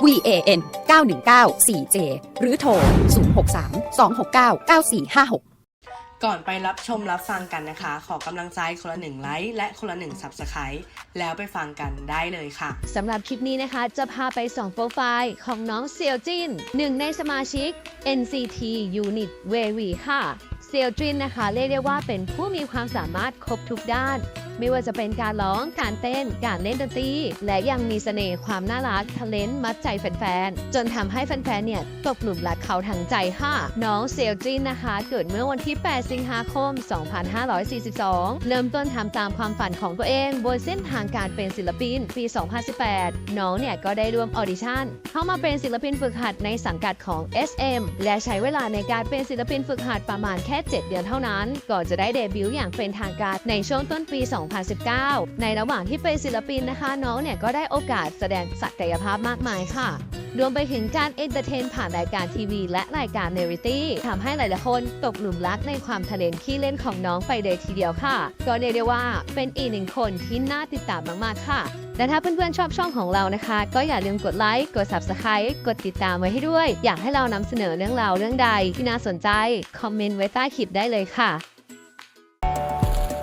van 919 4j หรือโทร 063 269 9456ก่อนไปรับชมรับฟังกันนะคะ ขอกำลังใจคนละหนึ่งไลค์และคนละหนึ่ง Subscribe แล้วไปฟังกันได้เลยค่ะสำหรับคลิปนี้นะคะ จะพาไปส่องโปรไฟล์ของน้องเซียวจินหนึ่งในสมาชิก NCT Unit w a v y ค่ะ เซียวจินนะคะ เรียกได้ว่าเป็นผู้มีความสามารถครบทุกด้าน ไม่ว่าจะเป็นการร้อง การเต้น การเล่นดนตรี และยังมีเสน่ห์ความน่ารักทะเลนมัดใจแฟนๆ จนทำให้แฟนๆ เนี่ยตกหลุมรักเขาทั้งใจค่ะ น้องเซียวจินนะคะ เกิดเมื่อวันที่ 8 สิงหาคม 2542 เริ่มต้นทำตามความฝันของตัวเองบนเส้นทางการเป็นศิลปินปี 2018 น้องเนี่ยก็ได้ร่วมออดิชั่น เข้ามาเป็นศิลปินฝึกหัดในสังกัดของ SM และใช้เวลาในการเป็นศิลปินฝึกหัดประมาณแค่ 7 เดือนเท่านั้น ก่อนจะได้เดบิวต์อย่างเป็นทางการในช่วงต้นปี 2 2019 ในระหว่างที่เป็นศิลปินนะคะ น้องเนี่ยก็ได้โอกาสแสดงศักยภาพมากมายค่ะ รวมไปถึงการเอนเตอร์เทนผ่านรายการทีวี และรายการเนริตี้ทำให้หลายๆคนตกหลุมรักในความทะเลนที่เล่นของน้องไปเลยทีเดียวค่ะ ก็เรียกได้ว่าเป็นอีกหนึ่งคนที่น่าติดตามมากๆค่ะและถ้าเพื่อนๆชอบช่องของเรานะคะ ก็อย่าลืมกดไลค์ กด Subscribe กดติดตามไว้ให้ด้วย อยากให้เรานำเสนอเรื่องราวเรื่องใดที่น่าสนใจ คอมเมนต์ไว้ใต้คลิปได้เลยค่ะ